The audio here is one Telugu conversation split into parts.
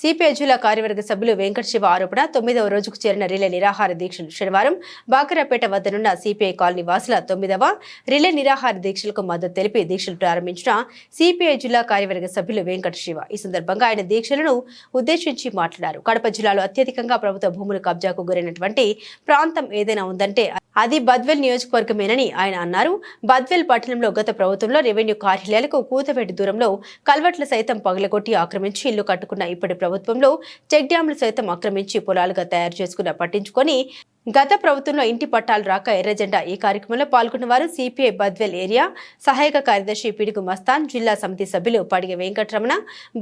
సిపిఐ జిల్లా కార్యవర్గ సభ్యులు వెంకట శివ ఆరోపణ తొమ్మిదవ రోజుకు చేరిన రిలే నిరాహార దీక్షలు శనివారం బాకరాపేట వద్దనున్న సిపిఐ కాలనీ వాసుల తొమ్మిదవ రిలే నిరాహార దీక్షలకు మద్దతు తెలిపి దీక్షలు ప్రారంభించిన సిపిఐ జిల్లా కార్యవర్గ సభ్యులు వెంకట శివ ఈ సందర్భంగా ఆయన దీక్షలను ఉద్దేశించి మాట్లాడారు. కడప జిల్లాలో అత్యధికంగా ప్రభుత్వ భూములు కబ్జాకు గురైనటువంటి ప్రాంతం ఏదైనా ఉందంటే అది బద్వెల్ నియోజకవర్గమేనని ఆయన అన్నారు. బద్వెల్ పట్టణంలో గత ప్రభుత్వంలో రెవెన్యూ కార్యాలయాలకు కూతవేటి దూరంలో కల్వట్లు సైతం పగలగొట్టి ఆక్రమించి ఇల్లు కట్టుకున్న ఇప్పటి ప్రభుత్వంలో చెక్ డ్యాంలు సైతం ఆక్రమించి పొలాలుగా తయారు చేసుకున్న పట్టించుకొని గత ప్రభుత్వంలో ఇంటి పట్టాలు రాక ఎర్రజెండా ఈ కార్యక్రమంలో పాల్గొన్న వారు సిపిఐ బద్వెల్ ఏరియా సహాయక కార్యదర్శి పిడుగు మస్తాన్ జిల్లా సమితి సభ్యులు పడిగ వెంకటరమణ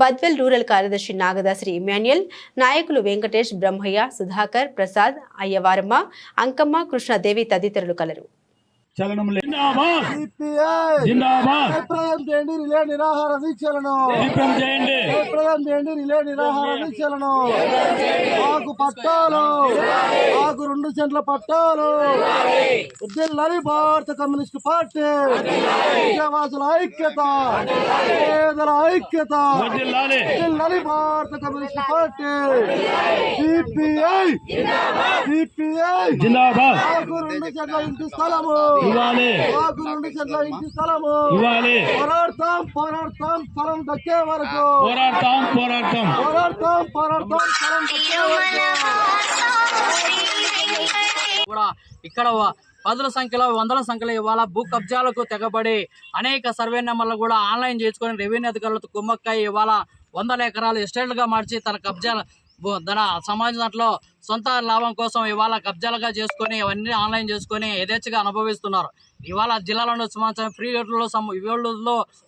బద్వెల్ రూరల్ కార్యదర్శి నాగదాశ్రీ ఇమాన్యుయల్ నాయకులు వెంకటేష్ బ్రహ్మయ్య సుధాకర్ ప్రసాద్ అయ్యవారమ్మ అంకమ్మ కృష్ణదేవి తదితరులు కలరు. జిందాబాద్. జిందాబాద్. చేయండి రిలే నిరాహార దీక్షలను చేయండి. చేయండి రిలే నిరాహార దీక్షలను మాకు పట్టాలు. మాకు రెండు సెంట్ల పట్టాలు. ఉద్దిల్లని భారత కమ్యూనిస్ట్ పార్టీ. విజయవాసుల ఐక్యత. పేదల ఐక్యత. ఉద్దిల్లని భారత కమ్యూనిస్ట్ పార్టీ. సిపిఐ. సిపిఐ. జిందాబాద్. మాకు రెండు సెంట్ల ఇంటి స్థలము. ఇవ్వాలి. మాకు రెండు సెంట్ల ఇంటి స్థలము ఇవ్వాలి. పోరాడతాం పోరాడతాం స్థలం దక్కే వరకు. పోరాడతాం పోరాడతాం. పోరాడతాం పోరాడతాం స్థలం దక్కే వరకు. కూడా ఇక్కడ వ- పదుల సంఖ్యలో వందల సంఖ్యలో ఇవాళ భూ కబ్జాలకు తెగబడి అనేక సర్వే నెంబర్లు కూడా ఆన్లైన్ చేసుకొని రెవెన్యూ అధికారులతో కుమ్మక్కై ఇవాళ వందల ఎకరాలు ఎస్టేట్లుగా మార్చి తన కబ్జాల ధన సమాజం దాంట్లో సొంత లాభం కోసం ఇవాళ కబ్జాలుగా చేసుకొని అవన్నీ ఆన్లైన్ చేసుకొని యథేచ్ఛగా అనుభవిస్తున్నారు. ఇవాళ జిల్లాలోని సమాచారం ఫ్రీ రేట్లలో సమ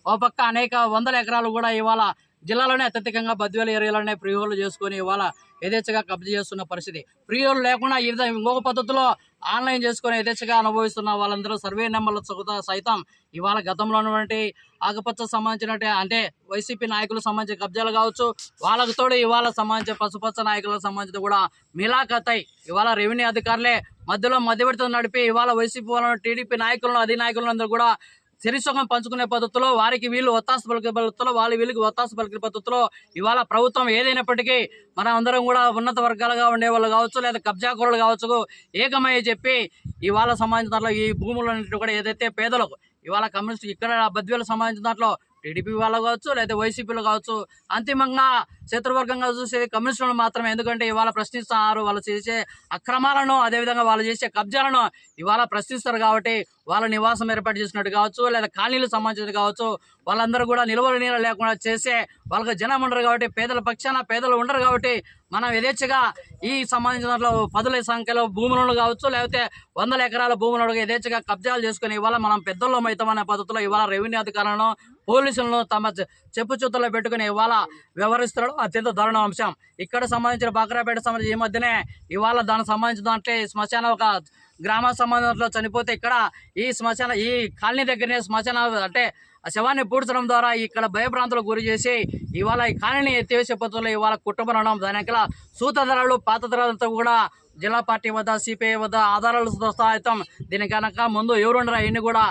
ఓ పక్క అనేక వందల ఎకరాలు కూడా ఇవాళ జిల్లాలోనే అత్యధికంగా బద్వేలు ఏరియాలోనే ఫ్రీ హోల్డ్ చేసుకొని ఇవాళ యథేచ్ఛగా కబ్జా చేస్తున్న పరిస్థితి. ఫ్రీలు లేకుండా ఈ విధంగా ఇంకొక పద్ధతిలో ఆన్లైన్ చేసుకుని యథేచ్ఛగా అనుభవిస్తున్న వాళ్ళందరూ సర్వే నెంబర్ల సొగత- సైతం ఇవాళ గతంలో ఉన్నటువంటి ఆకుపచ్చ సంబంధించినట్టు అంటే వైసీపీ నాయకులకు సంబంధించిన కబ్జాలు కావచ్చు వాళ్ళకు తోడు ఇవాళ సంబంధించిన పసుపచ్చ నాయకులకు సంబంధించి కూడా మిలాఖతై ఇవాళ రెవెన్యూ అధికారులే మధ్యలో మధ్యవర్తులు నడిపి ఇవాళ వైసీపీ వాళ్ళను టీడీపీ నాయకులను అధినాయకులందరూ కూడా శరీసుఖం పంచుకునే పద్ధతిలో వారికి వీళ్ళు ఒత్తాస పలికే పద్ధతిలో వాళ్ళ వీళ్ళకి ఒత్తాస పలికే పద్ధతిలో ఇవాళ ప్రభుత్వం ఏదైనప్పటికీ మన అందరం కూడా ఉన్నత వర్గాలుగా ఉండే వాళ్ళు కావచ్చు లేదా కబ్జాకూరలు కావచ్చు ఏకమయ్య చెప్పి ఇవాళ సంబంధించిన దాంట్లో ఈ భూములన్నింటి కూడా ఏదైతే పేదలకు ఇవాళ కమ్యూనిస్ట్ ఇక్కడ బద్వేలకు సంబంధించిన దాంట్లో టీడీపీ వాళ్ళు కావచ్చు లేదా వైసీపీలు కావచ్చు అంతిమంగా శత్రువర్గంగా చూసేది కమ్యూనిస్టులను మాత్రమే. ఎందుకంటే ఇవాళ ప్రశ్నిస్తున్నారు వాళ్ళు చేసే అక్రమాలను అదేవిధంగా వాళ్ళు చేసే కబ్జాలను ఇవాళ ప్రశ్నిస్తారు కాబట్టి వాళ్ళ నివాసం ఏర్పాటు చేసినట్టు కావచ్చు లేదా కాలనీలకు సంబంధించినది కావచ్చు వాళ్ళందరూ కూడా నిల్వలు నీళ్ళు లేకుండా చేసే వాళ్ళకి జనం ఉండరు కాబట్టి పేదల పక్షాన పేదలు ఉండరు కాబట్టి మనం యథేచ్ఛగా ఈ సంబంధించిన పదుల సంఖ్యలో భూములను కావచ్చు లేకపోతే వందల ఎకరాల భూములను యథేచ్ఛగా కబ్జాలు చేసుకుని ఇవాళ మనం పెద్దల్లో అవుతామనే పద్ధతిలో ఇవాళ రెవెన్యూ అధికారులను పోలీసులను తమ చెప్పుచూతలో చెప్పు చూతల్లో పెట్టుకుని ఇవాళ వ్యవహరిస్తున్నాడు. అత్యంత దారుణ అంశం. ఇక్కడ సంబంధించిన బక్రాపేట సంబంధించి ఈ మధ్యనే ఇవాళ దానికి సంబంధించిన దాంట్లో శ్మశాన ఒక గ్రామ సంబంధంలో చనిపోతే ఇక్కడ ఈ శ్మశాన ఈ కాలనీ దగ్గరనే శ్మశాన అంటే ఆ శవాన్ని పూడ్చడం ద్వారా ఇక్కడ భయభ్రాంతులకు గురి చేసి ఇవాళ ఈ కాలనీ ఎత్తివేసే పద్ధతిలో ఇవాళ కుటుంబం దాని వెనకాల సూతధరాలు పాతధరాలతో కూడా జిల్లా పార్టీ వద్ద సిపిఐ వద్ద ఆధారాలు సహాయతం. దీని కనుక ముందు ఎవరుండరా అవన్నీ కూడా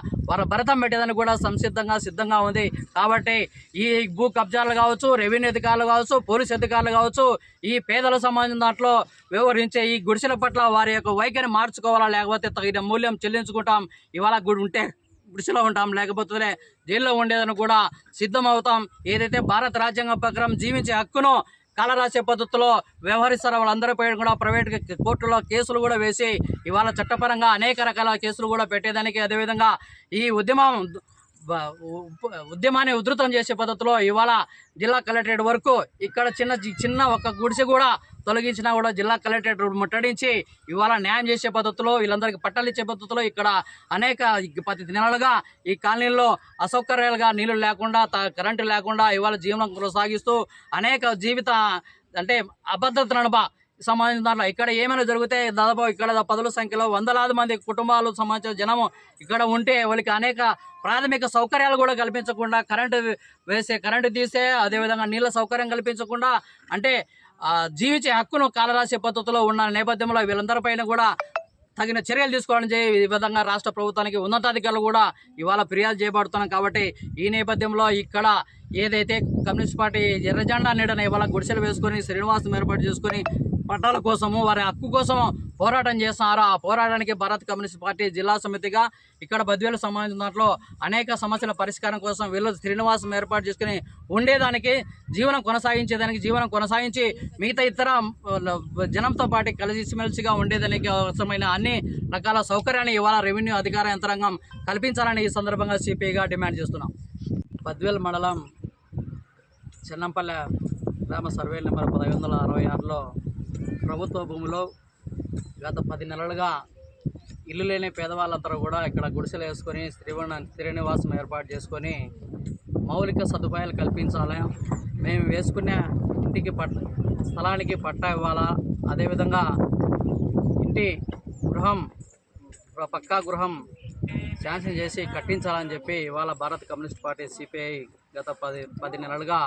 భరతం పెట్టేదని కూడా సంసిద్ధంగా సిద్ధంగా ఉంది. కాబట్టి ఈ భూ కబ్జాలు కావచ్చు రెవెన్యూ అధికారులు కావచ్చు పోలీస్ అధికారులు కావచ్చు ఈ పేదల సంబంధించిన దాంట్లో వ్యవహరించే ఈ గుడిసెల పట్ల వారి యొక్క వైఖరి మార్చుకోవాలా లేకపోతే తగిన మూల్యం చెల్లించుకుంటాం. ఇవాళ గుడి ఉంటే గుడిసెలో ఉంటాం లేకపోతే జైల్లో ఉండేదని కూడా సిద్ధమవుతాం. ఏదైతే భారత రాజ్యాంగ ప్రకారం జీవించే హక్కును కాలరాసే పద్ధతిలో వ్యవహరిస్తారో వాళ్ళందరిపై కూడా ప్రైవేట్ కోర్టులో కేసులు కూడా వేసి ఇవాళ చట్టపరంగా అనేక రకాల కేసులు కూడా పెట్టేదానికి అదేవిధంగా ఈ ఉద్యమం ఉద్యమాన్ని ఉధృతం చేసే పద్ధతిలో ఇవాళ జిల్లా కలెక్టరేట్ వరకు ఇక్కడ చిన్న చిన్న ఒక గుడిసె కూడా తొలగించినా కూడా జిల్లా కలెక్టరేట్ ముట్టడించి ఇవాళ న్యాయం చేసే పద్ధతిలో వీళ్ళందరికీ పట్టాలు ఇచ్చే పద్ధతిలో ఇక్కడ అనేక పది దినాలుగా ఈ కాలనీల్లో అసౌకర్యాలుగా నీళ్ళు లేకుండా కరెంటు లేకుండా ఇవాళ జీవనం కొనసాగిస్తూ అనేక జీవిత అంటే అభద్రత నడప సంబంధించిన దాంట్లో ఇక్కడ ఏమైనా జరిగితే దాదాపు ఇక్కడ పదుల సంఖ్యలో వందలాది మంది కుటుంబాలు సంబంధించిన జనము ఇక్కడ ఉంటే వాళ్ళకి అనేక ప్రాథమిక సౌకర్యాలు కూడా కల్పించకుండా కరెంటు వేసే కరెంటు తీసే అదేవిధంగా నీళ్ళ సౌకర్యం కల్పించకుండా అంటే జీవించే హక్కును కాలరాసే పద్ధతిలో ఉన్న నేపథ్యంలో వీళ్ళందరిపైన కూడా తగిన చర్యలు తీసుకోవాలని చెప్పి ఈ విధంగా రాష్ట్ర ప్రభుత్వానికి ఉన్నతాధికారులు కూడా ఇవాళ ఫిర్యాదు చేయబడుతున్నాం కాబట్టి ఈ నేపథ్యంలో ఇక్కడ ఏదైతే కమ్యూనిస్ట్ పార్టీ ఎర్రజెండా నీడన ఇవాళ గుడిసెలు వేసుకొని శ్రీనివాసం ఏర్పాటు చేసుకొని పట్టాల కోసము వారి హక్కు కోసం పోరాటం చేస్తున్నారు ఆ పోరాటానికి భారత్ కమ్యూనిస్ట్ పార్టీ జిల్లా సమితిగా ఇక్కడ బద్వేలు సంబంధించిన దాంట్లో అనేక సమస్యల పరిష్కారం కోసం వీళ్ళు శ్రీనివాసం ఏర్పాటు చేసుకుని ఉండేదానికి జీవనం కొనసాగించేదానికి జీవనం కొనసాగించి మిగతా ఇతర జనంతో పాటు కలిసిమెలిసిగా ఉండేదానికి అవసరమైన అన్ని రకాల సౌకర్యాన్ని ఇవాళ రెవెన్యూ అధికార యంత్రాంగం కల్పించాలని ఈ సందర్భంగా సిపిఐగా డిమాండ్ చేస్తున్నాం. బద్వేల్ మండలం చెన్నంపల్లె గ్రామ సర్వే నెంబర్ పదహైదు వందల అరవై ఆరులో ప్రభుత్వ భూమిలో గత పది నెలలుగా ఇల్లు లేని పేదవాళ్ళందరూ కూడా ఇక్కడ గుడిసెలు వేసుకొని శ్రీవణ శ్రీనివాసం ఏర్పాటు చేసుకొని మౌలిక సదుపాయాలు కల్పించాలి. మేము వేసుకునే ఇంటికి పట్ స్థలానికి పట్టా ఇవ్వాలా? అదేవిధంగా ఇంటి గృహం పక్కా గృహం శాంక్షన్ చేసి కట్టించాలని చెప్పి ఇవాళ భారత కమ్యూనిస్ట్ పార్టీ సిపిఐ గత పది పది నెలలుగా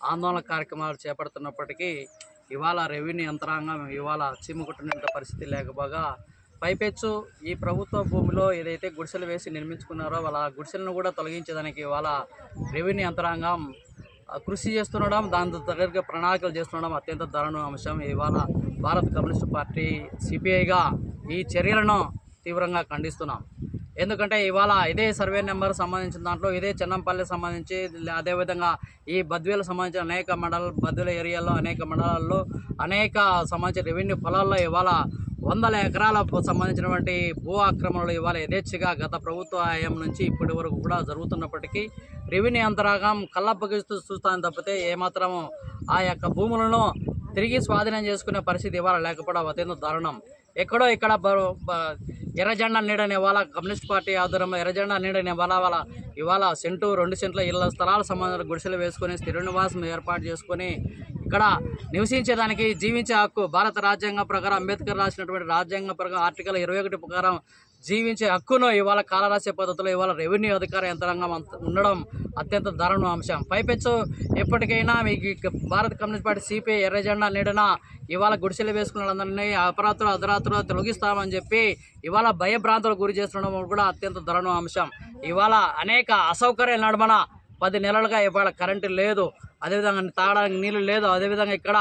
ఆందోళన కార్యక్రమాలు చేపడుతున్నప్పటికీ ఇవాళ రెవెన్యూ యంత్రాంగం ఇవాళ చీమకుట్టినంత పరిస్థితి లేకపోగా పైపెచ్చు ఈ ప్రభుత్వ భూమిలో ఏదైతే గుడిసెలు వేసి నిర్మించుకున్నారో వాళ్ళ గుడిసెలను కూడా తొలగించేదానికి ఇవాళ రెవెన్యూ యంత్రాంగం కృషి చేస్తుండడం దాని దగ్గరగా ప్రణాళికలు చేస్తుండడం అత్యంత దారుణ అంశం. ఇవాళ భారత కమ్యూనిస్ట్ పార్టీ సిపిఐగా ఈ చర్యలను తీవ్రంగా ఖండిస్తున్నాం. ఎందుకంటే ఇవాళ ఇదే సర్వే నెంబర్ సంబంధించిన దాంట్లో ఇదే చెన్నంపల్లి సంబంధించి అదేవిధంగా ఈ బద్వేలు సంబంధించిన అనేక మండల బద్వేల ఏరియాలో అనేక మండలాల్లో అనేక సంబంధించిన రెవెన్యూ పొలాల్లో ఇవాళ వందల ఎకరాలకు సంబంధించినటువంటి భూ ఆక్రమణలు ఇవాళ యథేచ్ఛగా గత ప్రభుత్వ హయాం నుంచి ఇప్పటి వరకు కూడా జరుగుతున్నప్పటికీ రెవెన్యూ అంతరాగం కళ్ళప్పగిస్తూ చూస్తాను తప్పితే ఏమాత్రము ఆ యొక్క భూములను తిరిగి స్వాధీనం చేసుకునే పరిస్థితి ఇవాళ లేకపోవడం అత్యంత దారుణం. ఎక్కడో ఇక్కడ బ- ఎర్రజెండా నీడనే వాళ్ళ కమ్యూనిస్ట్ పార్టీ ఆధ్వర్యంలో ఎర్రజెండా నీడనే వాళ్ళ వాళ్ళ ఇవాళ సెంటు రెండు సెంట్ల ఇళ్ళ స్థలాల సంబంధాలు గుడిసెలు వేసుకొని స్థిర నివాసం ఏర్పాటు చేసుకొని ఇక్కడ నివసించేదానికి జీవించే హక్కు భారత రాజ్యాంగం ప్రకారం అంబేద్కర్ రాసినటువంటి రాజ్యాంగం ప్రకారం ఆర్టికల్ ఇరవై ఒకటి ప్రకారం జీవించే హక్కును ఇవాళ కాలరాసే పద్ధతిలో ఇవాళ రెవెన్యూ అధికార యంత్రాంగం అంత- ఉండడం అత్యంత దారుణ అంశం. పైపెచ్చు ఎప్పటికైనా మీకు భారత కమ్యూనిస్ట్ పార్టీ సిపిఐ ఎర్రజెండా నీడన ఇవాళ గుడిసెలు వేసుకున్న వాళ్ళందరినీ అపరాత్రులు అర్ధరాత్రులు తొలగిస్తామని చెప్పి ఇవాళ భయభ్రాంతులకు గురి చేస్తుండడం కూడా అత్యంత దారుణ అంశం. ఇవాళ అనేక అసౌకర్యాల నడుమన పది నెలలుగా ఇవాళ కరెంటు లేదు. అదేవిధంగా తాగడానికి నీళ్ళు లేదు. అదేవిధంగా ఇక్కడ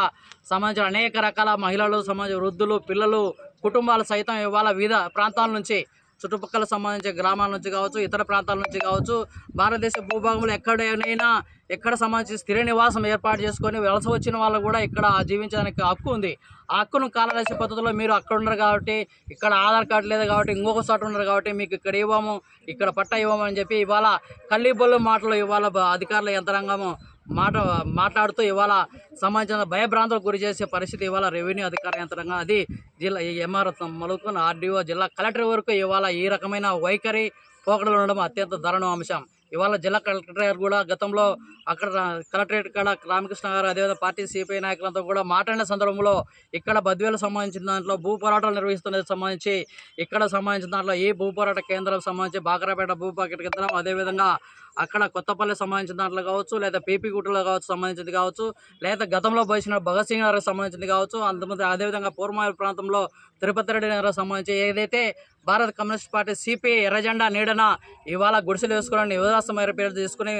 సంబంధించిన అనేక రకాల మహిళలు సమాజ వృద్ధులు పిల్లలు కుటుంబాలు సైతం ఇవాళ వివిధ ప్రాంతాల నుంచి చుట్టుపక్కల సంబంధించిన గ్రామాల నుంచి కావచ్చు ఇతర ప్రాంతాల నుంచి కావచ్చు భారతదేశ భూభాగంలో ఎక్కడైనా ఎక్కడ సంబంధించి స్థిర నివాసం ఏర్పాటు చేసుకొని వలస వచ్చిన వాళ్ళు కూడా ఇక్కడ జీవించడానికి హక్కు ఉంది. ఆ హక్కును కాలరాశి పద్ధతిలో మీరు అక్కడ ఉన్నారు కాబట్టి ఇక్కడ ఆధార్ కార్డు లేదు కాబట్టి ఇంకొక చోట ఉన్నారు కాబట్టి మీకు ఇక్కడ ఇవ్వము ఇక్కడ పట్టా ఇవ్వము అని చెప్పి ఇవాళ కల్లిబొల్లు మాటలు ఇవాళ అధికారుల యంత్రాంగము మాట మాట్లాడుతూ ఇవాళ సంబంధించిన భయభ్రాంతులకు గురి చేసే పరిస్థితి ఇవాళ రెవెన్యూ అధికార యంత్రంగా. అది జిల్లా ఈ ఎంఆర్ మొదలుకొని ఆర్డీఓ జిల్లా కలెక్టర్ వరకు ఇవాళ ఈ రకమైన వైఖరి పోకడలు ఉండడం అత్యంత దారుణ అంశం. ఇవాళ జిల్లా కలెక్టర్ గారు కూడా గతంలో అక్కడ కలెక్టరేట్ కాడ రామకృష్ణ గారు అదేవిధంగా పార్టీ సిపిఐ నాయకులతో కూడా మాట్లాడిన సందర్భంలో ఇక్కడ బద్వేలకు సంబంధించిన దాంట్లో భూ పోరాటాలు నిర్వహిస్తున్నది సంబంధించి ఇక్కడ సంబంధించిన దాంట్లో ఈ భూ పోరాట కేంద్రం సంబంధించి బాకరాపేట భూ పాకెట్ కేంద్రం అదేవిధంగా అక్కడ కొత్తపల్లి సంబంధించిన దాంట్లో కావచ్చు లేదా పీపీగుట్టలో కావచ్చు సంబంధించింది కావచ్చు లేదా గతంలో పోసిన భగత్ సింగ్ నగర్ సంబంధించింది కావచ్చు అంతమంది అదేవిధంగా పూర్వమాయ ప్రాంతంలో తిరుపతి రెడ్డి నగర్ సంబంధించి ఏదైతే భారత కమ్యూనిస్ట్ పార్టీ సిపిఐ ఎర్రజెండా నీడన ఇవాళ గుడిసెలు వేసుకుని నివాసం ఏర్పాటు చేసుకుని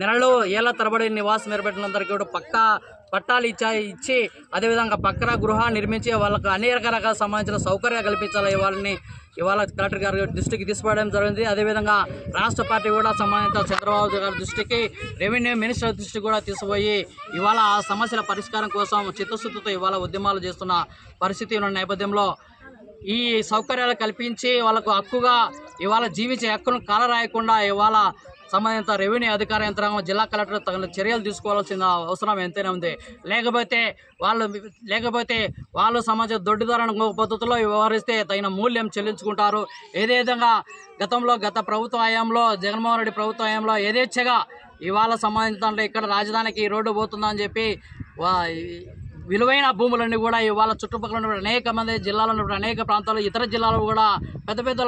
నెలలు ఏళ్ళ తరబడి నివాసం ఏర్పడినందరికీ కూడా పక్కా పట్టాలు ఇచ్చా ఇచ్చి అదేవిధంగా పక్కన గృహ నిర్మించి వాళ్ళకు అనేక రకాల సంబంధించిన సౌకర్యాలు కల్పించాలి ఇవాళని ఇవాళ కలెక్టర్ గారి దృష్టికి తీసుకోవడం జరిగింది. అదేవిధంగా రాష్ట్ర పార్టీ కూడా సంబంధిత చంద్రబాబు గారి దృష్టికి రెవెన్యూ మినిస్టర్ దృష్టికి కూడా తీసుకుపోయి ఇవాళ ఆ సమస్యల పరిష్కారం కోసం చిత్తశుద్ధితో ఇవాళ ఉద్యమాలు చేస్తున్న పరిస్థితి ఉన్న నేపథ్యంలో ఈ సౌకర్యాలు కల్పించి వాళ్ళకు హక్కుగా ఇవాళ జీవించే హక్కును కాలరాయకుండా ఇవాళ సంబంధిత రెవెన్యూ అధికార యంత్రాంగం జిల్లా కలెక్టర్ తగిన చర్యలు తీసుకోవాల్సిన అవసరం ఎంతైనా ఉంది. లేకపోతే వాళ్ళు లేకపోతే వాళ్ళు సమాజ ఒక పద్ధతిలో వ్యవహరిస్తే తగిన మూల్యం చెల్లించుకుంటారు. ఏదే విధంగా గతంలో గత ప్రభుత్వ హయాంలో జగన్మోహన్ రెడ్డి ప్రభుత్వ హయాంలో యథేచ్ఛగా ఇవాళ సంబంధించిన ఇక్కడ రాజధానికి రోడ్డు పోతుందని చెప్పి విలువైన భూములన్నీ కూడా ఇవాళ చుట్టుపక్కల ఉన్న అనేక మంది జిల్లాలో ఉన్నటువంటి అనేక ప్రాంతాలు ఇతర జిల్లాలో కూడా పెద్ద పెద్ద